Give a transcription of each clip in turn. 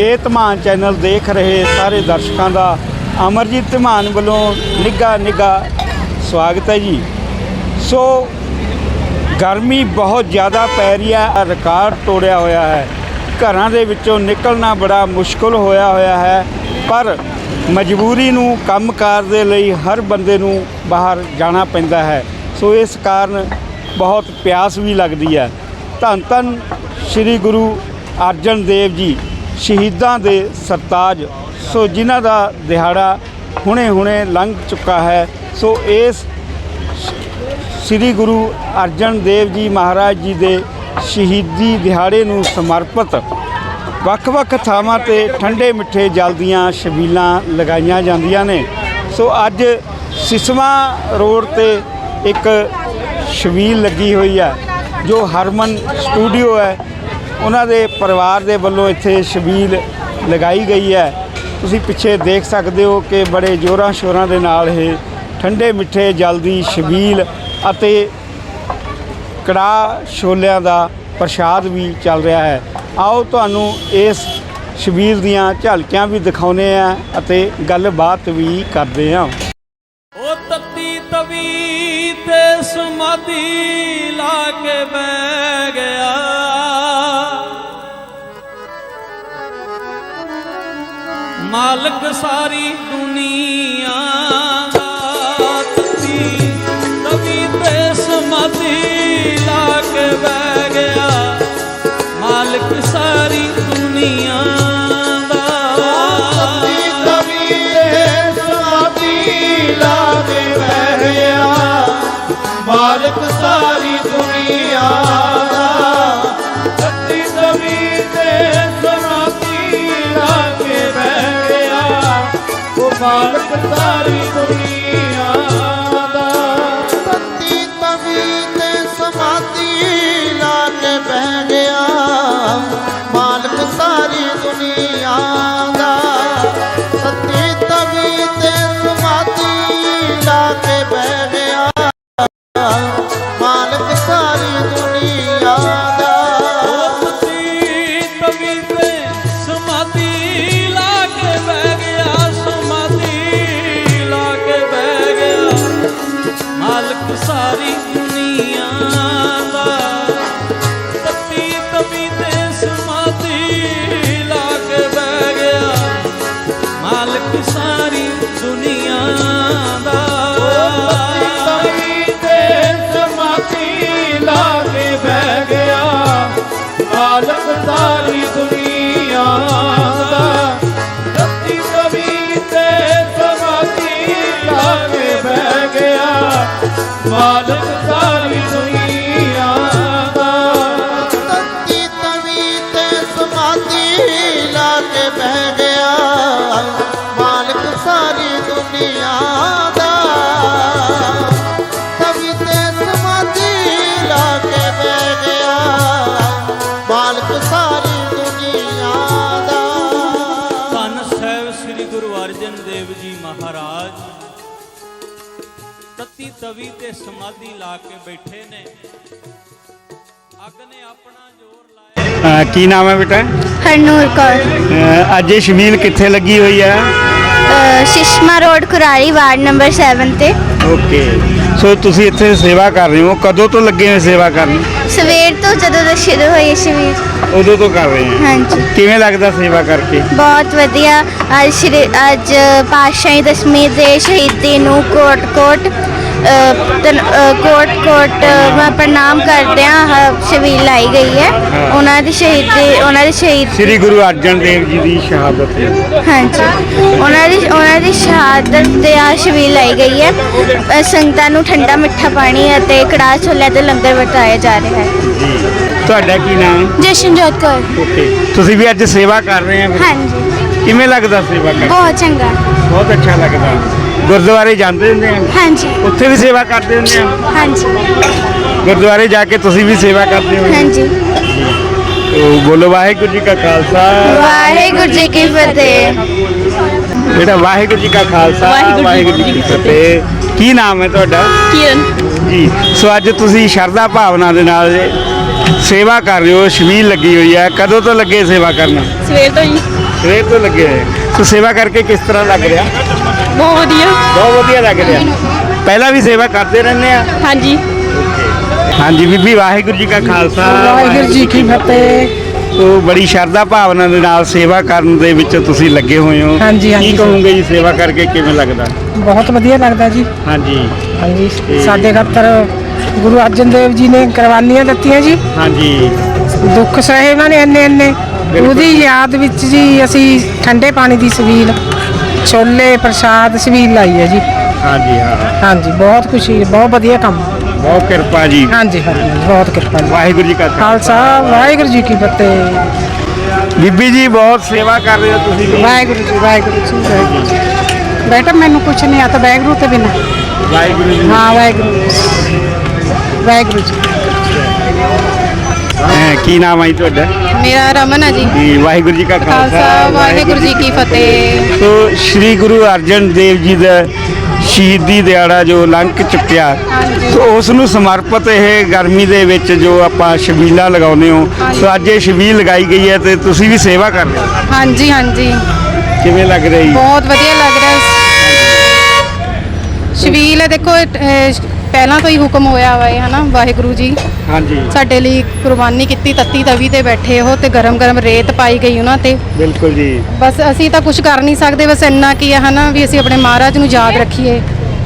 ਇਹ ਧਮਾਨ ਚੈਨਲ ਦੇਖ ਰਹੇ ਸਾਰੇ ਦਰਸ਼ਕਾਂ ਦਾ ਅਮਰਜੀਤ ਧਮਾਨ ਵੱਲੋਂ ਨਿੱਘਾ ਨਿੱਘਾ ਸਵਾਗਤ ਹੈ ਜੀ। ਸੋ ਗਰਮੀ ਬਹੁਤ ਜ਼ਿਆਦਾ ਪੈ ਰਹੀ ਹੈ ਰਿਕਾਰਡ ਤੋੜਿਆ ਹੋਇਆ ਹੈ। ਘਰਾਂ ਦੇ ਵਿੱਚੋਂ ਨਿਕਲਣਾ ਬੜਾ ਮੁਸ਼ਕਲ ਹੋਇਆ ਹੋਇਆ ਹੈ, ਪਰ ਮਜਬੂਰੀ ਨੂੰ ਕੰਮਕਾਰ ਦੇ ਲਈ ਹਰ ਬੰਦੇ ਨੂੰ ਬਾਹਰ ਜਾਣਾ ਪੈਂਦਾ ਹੈ। ਸੋ ਇਸ ਕਾਰਨ ਬਹੁਤ ਪਿਆਸ ਵੀ ਲੱਗਦੀ ਹੈ। ਧੰਨ ਧੰਨ ਸ੍ਰੀ ਗੁਰੂ ਅਰਜਨ ਦੇਵ ਜੀ। ਸ਼ਹੀਦਾਂ ਦੇ ਸਰਤਾਜ। ਸੋ ਜਿਨ੍ਹਾਂ ਦਾ ਦਿਹਾੜਾ ਹੁਣੇ ਹੁਣੇ ਲੰਘ ਚੁੱਕਾ ਹੈ, ਸੋ ਇਸ ਸ੍ਰੀ ਗੁਰੂ ਅਰਜਨ ਦੇਵ ਜੀ ਮਹਾਰਾਜ ਜੀ ਦੇ ਸ਼ਹੀਦੀ ਦਿਹਾੜੇ ਨੂੰ ਸਮਰਪਿਤ ਵੱਖ-ਵੱਖ ਥਾਵਾਂ ਤੇ ਠੰਡੇ ਮਿੱਠੇ ਜਲ ਦੀਆਂ ਛਬੀਲਾਂ ਲਗਾਈਆਂ ਜਾਂਦੀਆਂ ਨੇ। ਸੋ ਅੱਜ ਸਿਸਵਾ ਰੋਡ ਤੇ ਇੱਕ ਛਬੀਲ ਲੱਗੀ ਹੋਈ ਹੈ, ਜੋ ਹਰਮਨ ਸਟੂਡੀਓ ਹੈ। ਉਹਨਾਂ ਦੇ ਪਰਿਵਾਰ ਦੇ ਵੱਲੋਂ ਇੱਥੇ ਸ਼ਬੀਲ ਲਗਾਈ ਗਈ ਹੈ। ਤੁਸੀਂ ਪਿੱਛੇ ਦੇਖ ਸਕਦੇ ਹੋ ਕਿ ਬੜੇ ਜ਼ੋਰਾਂ ਸ਼ੋਰਾਂ ਦੇ ਨਾਲ ਇਹ ਠੰਡੇ ਮਿੱਠੇ ਜਲ ਦੀ ਸ਼ਬੀਲ ਅਤੇ ਕੜਾਹ ਛੋਲਿਆਂ ਦਾ ਪ੍ਰਸ਼ਾਦ ਵੀ ਚੱਲ ਰਿਹਾ ਹੈ। ਆਓ ਤੁਹਾਨੂੰ ਇਸ ਸ਼ਬੀਲ ਦੀਆਂ ਝਲਕੀਆਂ ਵੀ ਦਿਖਾਉਨੇ ਆ ਅਤੇ ਗੱਲਬਾਤ ਵੀ ਕਰਦੇ ਹਾਂ। ਉਹ ਤੱਤੀ ਤਵੀ ਤੇ ਸਮਾਧੀ ਲਾ ਕੇ ਬਹਿ ਗਿਆ। ਮਾਲਕ ਸਾਰੀ ਦੁਨੀਆ ਦਾ ਤੱਤੀ ਤਵੀ ਤੇ ਸਮਾਧੀ ਲਾ ਕੇ ਬਹਿ ਗਿਆ। ਮਾਲਕ ਸਾਰੀ ਦੁਨੀਆ ਦਾ ਕਵੀ ਦੇ ਸਮਾਧੀ ਲਾ ਕੇ ਬਹਿ ਗਿਆ। ਮਾਲਕ ਸਾਰੀ ਦੁਨੀਆ ਦਾ ਮਾਲਕ ਗੁਰੂ ਅਰਜਨ ਦੇਵ ਜੀ ਮਹਾਰਾਜ ਤਤੀ ਤਵੀ ਤੇ ਸਮਾਧੀ ਲਾ ਕੇ ਬੈਠੇ ਨੇ। ਅੱਗ ਨੇ ਆਪਣਾ ਜ਼ੋਰ ਲਾਇਆ। ਕੀ ਨਾਮ ਹੈ ਬੇਟਾ? ਹਰਨੂਰ ਕੌਰ। ਅੱਜ ਇਹ ਛਬੀਲ ਕਿੱਥੇ ਲੱਗੀ ਹੋਈ ਹੈ? ਅ, Shishma road Kurari ward number 7 ਤੇ। ਓਕੇ। ਸੋ ਤੁਸੀਂ ਇੱਥੇ ਸੇਵਾ ਕਰ ਰਹੇ ਹੋ। ਕਦੋਂ ਤੋਂ ਲੱਗੇ ਹੋਏ ਸੇਵਾ ਕਰਨ? ਸਵੇਰ ਤੋਂ ਜਦੋਂ ਦਾ ਸ਼ੁਰੂ ਹੋਈ ਸ਼ਵੀਰ। ਉਦੋਂ ਤੋਂ ਕਰ ਰਹੇ ਹਾਂ। ਹਾਂਜੀ। ਕਿਵੇਂ ਲੱਗਦਾ ਸੇਵਾ ਕਰਕੇ? ਬਹੁਤ ਵਧੀਆ। ਅੱਜ ਸ਼੍ਰੀ ਅੱਜ ਪਾਤਸ਼ਾਹੀ ਦਸਵੀਂ ਦੇ ਸ਼ਹੀਦੀ ਨੂੰ ਕੋਟ ਕੋਟ ਕੋਟ ਮੈਂ ਪ੍ਰਣਾਮ ਕਰਦੇ ਹਾਂ ਸ਼ਵੀਰ ਲਾਈ ਗਈ ਹੈ। ਉਹਨਾਂ ਦੀ ਸ਼ਹੀਦੀ ਉਹਨਾਂ ਦੀ ਸ਼ਹੀਦ ਸ੍ਰੀ ਗੁਰੂ ਅਰਜਨ ਦੇਵ ਜੀ ਦੀ ਸ਼ਹਾਦਤ ਹੈ। ਹਾਂਜੀ। ਉਹਨਾਂ ਦੀ ਉਹਨਾਂ ਦੀ ਸ਼ਹਾਦਤ ਤੇ ਆ ਸ਼ਬੀਲ ਲਾਈ ਗਈ ਹੈ। ਅ, ਸੰਗਤਾਂ ਨੂੰ ਠੰਡਾ ਮਿੱਠਾ ਪਾਣੀ ਅਤੇ ਕੜਾਹ ਛੋਲੇ ਦੇ ਲੰਗਰ ਵਰਤਾਇਆ ਜਾ ਰਿਹਾ ਹੈ। ਜੀ। ਤੁਹਾਡਾ ਕੀ ਨਾਮ? ਜਸ਼ਨਜੋਤ ਕੌਰ। ਓਕੇ। ਤੁਸੀਂ ਵੀ ਅੱਜ ਸੇਵਾ ਕਰ ਰਹੇ ਹੋ ਹਾਂਜੀ। ਕਿਵੇਂ ਲੱਗਦਾ ਸੇਵਾ ਕਰ ਬਹੁਤ ਚੰਗਾ। ਬਹੁਤ ਅੱਛਾ ਲੱਗਦਾ। ਗੁਰਦੁਆਰੇ ਜਾਂਦੇ ਹੁੰਦੇ ਆ? ਹਾਂਜੀ। ਉੱਥੇ ਵੀ ਸੇਵਾ ਕਰਦੇ ਹੁੰਦੇ ਆ? ਹਾਂਜੀ। ਗੁਰਦੁਆਰੇ ਜਾ ਕੇ ਤੁਸੀਂ ਵੀ ਸੇਵਾ ਕਰਦੇ ਹੋ ਹਾਂਜੀ। ਤੋ ਬੋਲੋ ਵਾਹਿਗੁਰੂ ਜੀ ਕਾ ਖਾਲਸਾ। ਵਾਹਿਗੁਰੂ ਜੀ ਕੀ ਫਤਿਹ। ਬੇਟਾ ਵਾਹਿਗੁਰੂ ਜੀ ਕਾ ਖਾਲਸਾ ਵਾਹਿਗੁਰੂ ਜੀ ਕੀ ਫਤਿਹ। ਕੀ ਨਾਮ ਹੈ ਤੁਹਾਡਾ? ਕਿਰਨ। ਜੀ ਸੋ ਅੱਜ ਤੁਸੀਂ ਸ਼ਰਧਾ ਭਾਵਨਾ ਦੇ ਨਾਲ ਸੇਵਾ ਕਰ ਰਹੇ ਹੋ ਸ਼ਮੀਲ ਲੱਗੀ ਹੋਈ ਹੈ। ਕਦੋਂ ਤੋਂ ਲੱਗੇ ਸੇਵਾ ਕਰਨਾ? ਸਵੇਰ ਤੋਂ ਹੀ। ਸਵੇਰ ਤੋਂ ਲੱਗੇ ਹੋਏ। ਸੋ ਸੇਵਾ ਕਰਕੇ ਕਿਸ ਤਰ੍ਹਾਂ ਲੱਗ ਰਿਹਾ? ਬਹੁਤ ਵਧੀਆ। ਬਹੁਤ ਵਧੀਆ ਲੱਗ ਰਿਹਾ ਪਹਿਲਾਂ ਵੀ ਸੇਵਾ ਕਰਦੇ ਰਹਿੰਦੇ ਆ। ਹਾਂਜੀ। ਹਾਂਜੀ ਬੀਬੀ ਵਾਹਿਗੁਰੂ ਜੀ ਕਾ ਖਾਲਸਾ। ਵਾਹਿਗੁਰੂ ਜੀ ਕੀ ਫਤਿਹ। ਸੋ ਬੜੀ ਸ਼ਰਧਾ ਭਾਵਨਾ ਦੇ ਨਾਲ ਸੇਵਾ ਕਰਨ ਦੇ ਵਿੱਚ ਤੁਸੀਂ ਲੱਗੇ ਹੋਏ ਹੋ। ਹਾਂਜੀ, ਹਾਂਜੀ, ਕੀ। ਕਹੋਗੇ ਜੀ ਸੇਵਾ ਕਰਕੇ ਕਿਵੇਂ ਲੱਗਦਾ? ਬਹੁਤ ਵਧੀਆ ਲੱਗਦਾ ਜੀ। ਹਾਂਜੀ। ਹਾਂਜੀ ਸਾਡੇ ਖਾਤਰ ਗੁਰੂ ਅਰਜਨ ਦੇਵ ਜੀ ਨੇ ਕੁਰਬਾਨੀਆਂ ਦਿੱਤੀਆਂ ਜੀ। ਹਾਂਜੀ। ਦੁੱਖ ਸਹੇ ਉਹਨਾਂ ਨੇ ਇੰਨੇ ਇੰਨੇ। ਬਿਲਕੁਲ। ਉਹਦੀ ਯਾਦ ਵਿੱਚ ਜੀ ਅਸੀਂ ਠੰਡੇ ਪਾਣੀ ਦੀ ਸਵੀਲ ਛੋਲੇ ਪ੍ਰਸ਼ਾਦ ਸਵੀਲ ਲਾਈ ਹੈ ਜੀ। ਹਾਂਜੀ ਹਾਂ। ਹਾਂਜੀ ਬਹੁਤ ਖੁਸ਼ੀ ਬਹੁਤ ਵਧੀਆ ਕੰਮ। ਬਹੁਤ ਕਿਰਪਾ ਜੀ। ਹਾਂਜੀ ਹਾਂਜੀ ਬਹੁਤ ਕਿਰਪਾ ਜੀ। ਵਾਹਿਗੁਰੂ ਜੀ ਕਾ ਖਾਲਸਾ ਵਾਹਿਗੁਰੂ ਜੀ ਕੀ ਫਤਿਹ। ਬੀਬੀ ਜੀ ਬਹੁਤ ਸੇਵਾ ਕਰ ਰਹੇ ਹੋ ਤੁਸੀਂ ਵੀ। ਵਾਹਿਗੁਰੂ ਜੀ ਵਾਹਿਗੁਰੂ ਜੀ ਵਾਹਿਗੁਰੂ ਜੀ। ਬੇਟਾ ਮੈਨੂੰ ਕੁਛ ਨਹੀਂ ਆਤਾ ਵਾਹਿਗੁਰੂ ਤੇ ਬਿਨਾ। ਵਾਹਿਗੁਰੂ ਜੀ। ਹਾਂ ਵਾਹਿਗੁਰੂ। ਵਾਹਿਗੁਰੂ ਜੀ। ਹਾਂ, ਕੀ ਨਾਮ ਹੈ ਤੁਹਾਡਾ? ਮੇਰਾ ਰਮਨ ਹੈ ਜੀ। ਜੀ ਵਾਹਿਗੁਰੂ ਜੀ ਕਾ ਖਾਲਸਾ ਵਾਹਿਗੁਰੂ ਜੀ ਕੀ ਫਤਿਹ। ਸੋ ਸ੍ਰੀ ਗੁਰੂ ਅਰਜਨ ਦੇਵ ਜੀ ਦਾ ਸ਼ਹੀਦੀ ਦਿਹਾੜਾ ਜੋ ਲੰਘ ਚੁੱਕਿਆ ਸੋ ਉਸ ਨੂੰ ਸਮਰਪਿਤ ਇਹ ਗਰਮੀ ਦੇ ਵਿੱਚ ਜੋ ਆਪਾਂ ਛਬੀਲਾਂ ਲਗਾਉਂਦੇ ਹੋ ਸੋ ਅੱਜ ਇਹ ਛਬੀਲ ਲਗਾਈ ਗਈ ਹੈ ਤੇ ਤੁਸੀਂ ਵੀ ਸੇਵਾ ਕਰ ਰਹੇ ਹੋ। ਹਾਂਜੀ ਹਾਂਜੀ। ਕਿਵੇਂ ਲੱਗ ਰਹੀ ਬਹੁਤ ਵਧੀਆ ਲੱਗ ਰਿਹਾ ਸ਼ਵੀਲ ਦੇਖੋ ਅਹ, ਪਹਿਲਾਂ ਤੋਂ ਹੀ ਹੁਕਮ ਹੋਇਆ ਵਾ ਇਹ ਹਨਾ ਵਾਹਿਗੁਰੂ ਜੀ। ਹਾਂਜੀ। ਸਾਡੇ ਲਈ ਕੁਰਬਾਨੀ ਕੀਤੀ ਤੱਤੀ ਤਵੀ ਤੇ ਬੈਠੇ ਉਹ ਤੇ ਗਰਮ ਗਰਮ ਰੇਤ ਪਾਈ ਗਈ ਉਹਨਾਂ ਤੇ। ਬਿਲਕੁਲ ਜੀ। ਬਸ ਅਸੀਂ ਤਾਂ ਕੁਝ ਕਰ ਨਹੀਂ ਸਕਦੇ ਬਸ ਇੰਨਾ ਕੀ ਹੈ ਹਨਾ ਵੀ ਅਸੀਂ ਆਪਣੇ ਮਹਾਰਾਜ ਨੂੰ ਯਾਦ ਰੱਖੀਏ।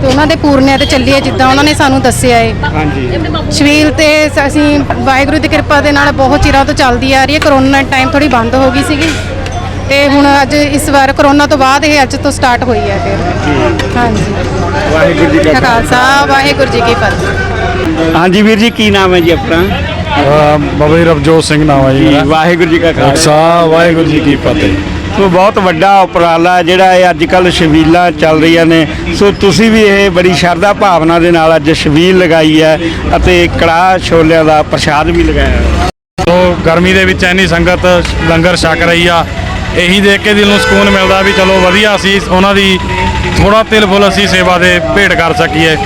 ਤੇ ਉਹਨਾਂ ਦੇ ਪੂਰਨਿਆਂ ਤੇ ਚੱਲੀਏ ਜਿੱਦਾਂ ਉਹਨਾਂ ਨੇ ਸਾਨੂੰ ਦੱਸਿਆ ਏ। ਹਾਂਜੀ। ਸ਼ਵੀਲ ਤੇ ਸ- ਅਸੀਂ ਵਾਹਿਗੁਰੂ ਦੀ ਕਿਰਪਾ ਦੇ ਨਾਲ ਬਹੁਤ ਚਿਰਾਂ ਤੋਂ ਚੱਲਦੀ ਆ ਰਹੀ ਹੈ ਕਰੋਨਾ ਟਾਈਮ ਥੋੜੀ ਬੰਦ ਹੋ ਗਈ ਸੀਗੀ। ਤੇ ਹੁਣ ਅੱਜ ਇਸ ਵਾਰ ਕਰੋਨਾ ਤੋਂ ਬਾਅਦ ਇਹ ਅੱਜ ਤੋਂ ਸਟਾਰਟ ਹੋਈ ਹੈ ਫਿਰ। ਹਾਂਜੀ। ਵਾਹਿਗੁਰੂ ਜੀ ਕਾ ਖਾਲਸਾ ਵਾਹਿਗੁਰੂ ਜੀ ਕੀ ਫਤਿਹ। ਹਾਂਜੀ ਵੀਰ ਜੀ ਕੀ ਨਾਮ ਹੈ ਜੀ ਆਪਣਾ? ਬਾਬਾ ਜੀ ਰਵਜੋਤ ਸਿੰਘ ਨਾਮ ਹੈ ਜੀ ਮੇਰਾ। ਵਾਹਿਗੁਰੂ ਜੀ ਕਾ ਖਾਲਸਾ। ਖਾਲਸਾ ਵਾਹਿਗੁਰੂ ਜੀ ਕੀ ਫਤਿਹ। ਸੋ ਬਹੁਤ ਵੱਡਾ ਉਪਰਾਲਾ ਜਿਹੜਾ ਇਹ ਅੱਜ ਕੱਲ ਛਬੀਲਾਂ ਚੱਲ ਰਹੀਆਂ ਨੇ। ਸੋ ਤੁਸੀਂ ਵੀ ਇਹ ਬੜੀ ਸ਼ਰਧਾ ਭਾਵਨਾ ਦੇ ਨਾਲ ਅੱਜ ਛਬੀਲ ਲਗਾਈ ਹੈ ਅਤੇ ਕੜਾਹ ਛੋਲਿਆਂ ਦਾ ਪ੍ਰਸ਼ਾਦ ਵੀ ਲਗਾਇਆ। ਹੈ ਸੋ ਗਰਮੀ ਦੇ ਵਿੱਚ ਇੰਨੀ ਸੰਗਤ ਲੰਗਰ ਛਕ ਰਹੀ ਆ। ਇਹੀ ਦੇਖ ਕੇ ਦਿਲ ਨੂੰ ਸਕੂਨ ਮਿਲਦਾ ਵੀ ਚਲੋ ਵਧੀਆ ਅਸੀਂ ਉਹਨਾਂ ਦੀ ਥੋੜਾ ਤਿਲ ਫੁੱਲ ਅਸੀਂ ਸੇਵਾ ਦੇ ਭੇਟ ਕਰ ਸਕੀਏ।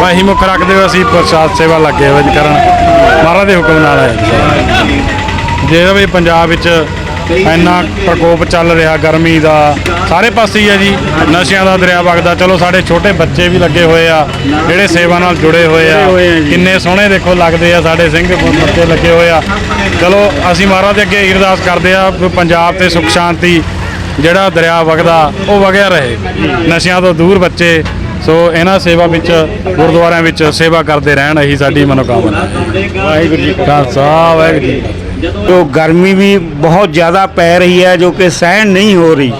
ਵਾਹੀ ਮੁੱਖ ਰੱਖਦੇ ਹੋਏ ਅਸੀਂ ਪ੍ਰਸ਼ਾਦ ਸੇਵਾ ਲੱਗੇ ਹੋਏ ਕਰਨ। ਮਹਾਰਾਜ ਦੇ ਹੁਕਮ ਨਾਲ ਹੈ ਜਿਹੜਾ ਵੀ ਪੰਜਾਬ ਵਿੱਚ ਇੰਨਾ ਪ੍ਰਕੋਪ ਚੱਲ ਰਿਹਾ ਗਰਮੀ ਦਾ। ਸਾਰੇ ਪਾਸੇ ਹੀ ਹੈ ਜੀ ਨਸ਼ਿਆਂ ਦਾ ਦਰਿਆ ਵਗਦਾ। ਚਲੋ ਸਾਡੇ ਛੋਟੇ ਬੱਚੇ ਵੀ ਲੱਗੇ ਹੋਏ ਆ ਜਿਹੜੇ ਸੇਵਾ ਨਾਲ ਜੁੜੇ ਹੋਏ ਆ। ਆ। ਕਿੰਨੇ ਸੋਹਣੇ ਦੇਖੋ ਲੱਗਦੇ ਆ ਸਾਡੇ ਸਿੰਘ ਬੱਚੇ ਲੱਗੇ ਹੋਏ ਆ। ਚਲੋ ਅਸੀਂ ਮਹਾਰਾਜ ਦੇ ਅੱਗੇ ਅਰਦਾਸ ਕਰਦੇ ਆ ਪੰਜਾਬ ਤੇ ਸੁਖ ਸ਼ਾਂਤੀ ਜਿਹੜਾ ਦਰਿਆ ਵਗਦਾ ਉਹ ਵਗਿਆ ਰਹੇ। ਨਸ਼ਿਆਂ ਤੋਂ ਦੂਰ ਬੱਚੇ ਸੋ ਇਹਨਾਂ ਸੇਵਾ ਵਿੱਚ ਗੁਰਦੁਆਰਿਆਂ ਵਿੱਚ ਸੇਵਾ ਕਰਦੇ ਰਹਿਣ ਇਹੀ ਸਾਡੀ ਮਨੋਕਾਮਨਾ ਹੈ। ਵਾਹਿਗੁਰੂ ਜੀ ਕਾ ਖਾਲਸਾ। ਵਾਹਿਗੁਰੂ ਜੀ ਜੋ ਗਰਮੀ ਵੀ ਬਹੁਤ ਜ਼ਿਆਦਾ ਪੈ ਰਹੀ ਹੈ ਜੋ ਕਿ ਸਹਿਣ ਨਹੀਂ ਹੋ ਰਹੀ।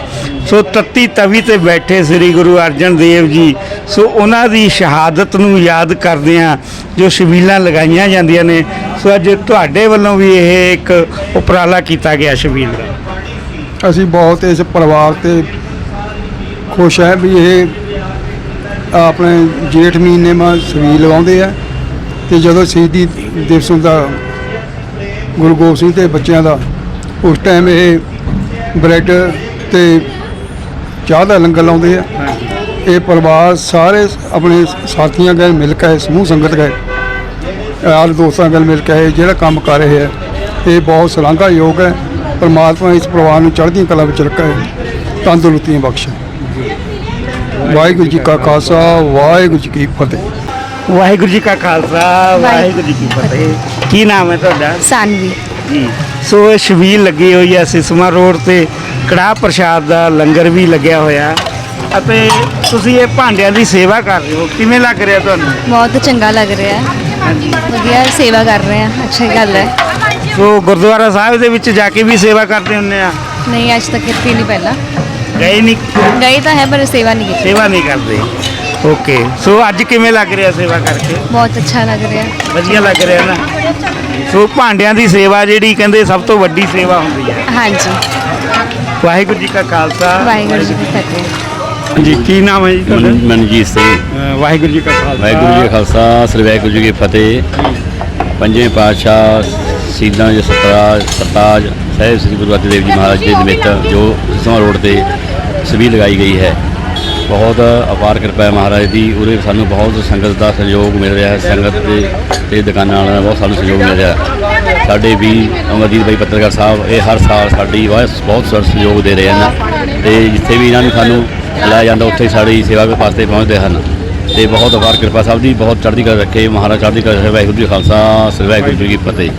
ਸੋ ਤੱਤੀ ਤਵੀ ਤੇ ਬੈਠੇ ਸ੍ਰੀ ਗੁਰੂ ਅਰਜਨ ਦੇਵ ਜੀ ਸੋ ਉਹਨਾਂ ਦੀ ਸ਼ਹਾਦਤ ਨੂੰ ਯਾਦ ਕਰਦੇ ਆ ਜੋ ਸ਼ਬੀਲਾਂ ਲਗਾਈਆਂ ਜਾਂਦੀਆਂ ਨੇ। ਸੋ ਅੱਜ ਤੁਹਾਡੇ ਵੱਲੋਂ ਵੀ ਇਹ ਇੱਕ ਉਪਰਾਲਾ ਕੀਤਾ ਗਿਆ ਸ਼ਬੀਲ ਦਾ। ਅਸੀਂ ਬਹੁਤ ਇਸ ਪਰਿਵਾਰ ਤੇ ਖੁਸ਼ ਹੈ ਵੀ ਇਹ ਆਪਣੇ ਜੇਠ ਮਹੀਨੇ ਮਾ ਸਵੀ ਲਗਾਉਂਦੇ ਆ। ਤੇ ਜਦੋਂ ਸ਼ਹੀਦੀ ਦਿਵਸ ਹੁੰਦਾ ਗੁਰੂ ਗੋਬਿੰਦ ਸਿੰਘ ਤੇ ਬੱਚਿਆਂ ਦਾ, ਉਸ ਟਾਈਮ ਇਹ ਬ੍ਰੈਡ ਤੇ ਚਾਹ ਦਾ ਲੰਗਰ ਲਾਉਂਦੇ ਆ। ਇਹ ਪਰਿਵਾਰ ਸਾਰੇ ਆਪਣੇ ਸਾਥੀਆਂ ਗਏ, ਮਿਲ ਕੇ ਸਮੂਹ ਸੰਗਤ ਗਏ। ਯਾਰ ਦੋਸਤਾਂ ਨਾਲ ਮਿਲ ਕੇ ਜਿਹੜਾ ਕੰਮ ਕਰ ਰਹੇ ਆ। ਇਹ ਬਹੁਤ ਸ਼ਲਾਘਾਯੋਗ ਹੈ। ਪਰਮਾਤਮਾ ਇਸ ਪਰਿਵਾਰ ਨੂੰ ਚੜ੍ਹਦੀਆਂ ਕਲਾ ਵਿੱਚ ਰੱਖੇ। ਤੰਦਰੁਸਤੀਆਂ ਬਖਸ਼ੇ। ਵਾਹਿਗੁਰੂ ਜੀ ਕਾ ਖਾਲਸਾ, ਵਾਹਿਗੁਰੂ ਜੀ ਕੀ ਫਤਿਹ। ਵਾਹਿਗੁਰੂ ਜੀ ਕਾ ਖਾਲਸਾ, ਵਾਹਿਗੁਰੂ ਜੀ ਕੀ ਫਤਿਹ। ਕੀ ਨਾਮ ਹੈ ਤੁਹਾਡਾ? ਸਾਨਵੀ। ਜੀ। ਸੋ ਇਹ ਸ਼ਬੀਲ ਲੱਗੀ ਹੋਈ ਹੈ ਸਿਸਮਾ ਰੋਡ ਤੇ ਕੜਾਹ ਪ੍ਰਸ਼ਾਦ ਦਾ ਲੰਗਰ ਵੀ ਲੱਗਿਆ ਹੋਇਆ। ਅਤੇ ਤੁਸੀਂ ਇਹ ਭਾਂਡਿਆਂ ਦੀ ਸੇਵਾ ਕਰ ਰਹੇ ਹੋ। ਕਿਵੇਂ ਲੱਗ ਰਿਹਾ ਤੁਹਾਨੂੰ? ਬਹੁਤ ਚੰਗਾ ਲੱਗ ਰਿਹਾ ਵਧੀਆ ਸੇਵਾ ਕਰ ਰਹੇ ਆ ਅੱਛੀ ਗੱਲ ਹੈ। ਸੋ ਗੁਰਦੁਆਰਾ ਸਾਹਿਬ ਦੇ ਵਿੱਚ ਜਾ ਕੇ ਵੀ ਸੇਵਾ ਕਰਦੇ ਹੁੰਦੇ ਆ? ਨਹੀਂ ਅੱਜ ਤੱਕ ਕੀਤੀ ਨਹੀਂ ਪਹਿਲਾਂ। ਗਏ ਨਹੀਂ? ਗਈ ਤਾਂ ਹੈ ਪਰ ਸੇਵਾ ਨਹੀਂ ਕੀਤੀ। ਸੇਵਾ ਨਹੀਂ ਕਰਦੇ। ਓਕੇ ਸੋ ਅੱਜ ਕਿਵੇਂ ਲੱਗ ਰਿਹਾ ਸੇਵਾ ਕਰਕੇ? ਬਹੁਤ ਅੱਛਾ ਲੱਗ ਰਿਹਾ। ਵਧੀਆ ਲੱਗ ਰਿਹਾ ਨਾ? ਸੋ ਭਾਂਡਿਆਂ ਦੀ ਸੇਵਾ ਜਿਹੜੀ ਕਹਿੰਦੇ ਸਭ ਤੋਂ ਵੱਡੀ ਸੇਵਾ ਹੁੰਦੀ ਹੈ। ਹਾਂਜੀ। ਵਾਹਿਗੁਰੂ ਜੀ ਕਾ ਖਾਲਸਾ। ਵਾਹਿਗੁਰੂ ਜੀ ਕੀ ਫਤਿਹ। ਜੀ ਕੀ ਨਾਮ ਹੈ ਜੀ ਤੁਹਾਡਾ? ਮਨ- ਮਨਜੀਤ ਸਿੰਘ। ਵਾਹਿਗੁਰੂ ਜੀ ਕਾ ਖਾਲਸਾ। ਵਾਹਿਗੁਰੂ ਜੀ ਕਾ ਖਾਲਸਾ ਸ੍ਰੀ ਵਾਹਿਗੁਰੂ ਜੀ ਕੀ ਫਤਿਹ। ਪੰਜਵੇਂ ਪਾਤਸ਼ਾਹ ਸ਼ਹੀਦਾਂ ਦੇ ਸਰਤਾਜ ਸਰਤਾਜ ਸਾਹਿਬ ਸ੍ਰੀ ਗੁਰੂ ਅਰਜਨ ਦੇਵ ਜੀ ਮਹਾਰਾਜ ਦੇ ਨਿਮਿਤ ਜੋ ਸਿਸਵਾ ਰੋਡ ਤੇ ਸਭੀ ਲਗਾਈ ਗਈ ਹੈ। ਬਹੁਤ ਅਪਾਰ ਕਿਰਪਾ ਹੈ ਮਹਾਰਾਜ ਦੀ, ਉਰੇ ਸਾਨੂੰ ਬਹੁਤ ਸੰਗਤ ਦਾ ਸਹਿਯੋਗ ਮਿਲ ਰਿਹਾ ਹੈ, ਸੰਗਤ ਦੇ ਤੇ ਦੁਕਾਨਾਂ ਵਾਲਿਆਂ ਦਾ ਬਹੁਤ ਸਾਨੂੰ ਸਹਿਯੋਗ ਮਿਲ ਰਿਹਾ ਹੈ। ਸਾਡੇ ਵੀ ਅਮਰਜੀਤ ਭਾਈ ਪੱਤਰਕਾਰ ਸਾਹਿਬ, ਇਹ ਹਰ ਸਾਲ ਸਾਡੀ ਬਹੁਤ ਬਹੁਤ ਸਰ ਸਹਿਯੋਗ ਦੇ ਰਹੇ ਹਨ ਤੇ ਜਿੱਥੇ ਵੀ ਇਹਨਾਂ ਨੂੰ ਸਾਨੂੰ ਲਾਇਆ ਜਾਂਦਾ, ਉੱਥੇ ਹੀ ਸਾਡੀ ਸੇਵਾ ਦੇ ਵਾਸਤੇ ਪਹੁੰਚਦੇ ਹਨ। ਤੇ ਬਹੁਤ ਅਪਾਰ ਕਿਰਪਾ ਸਾਹਿਬ ਦੀ, ਬਹੁਤ ਚੜ੍ਹਦੀ ਕਲਾ ਰੱਖੇ ਮਹਾਰਾਜ, ਚੜ੍ਹਦੀ ਕਲਾ ਰੱਖੇ। ਵਾਹਿਗੁਰੂ ਜੀ ਕਾ ਖਾਲਸਾ, ਸ੍ਰੀ ਵਾਹਿਗੁਰੂ ਜੀ ਕੀ ਫਤਿਹ।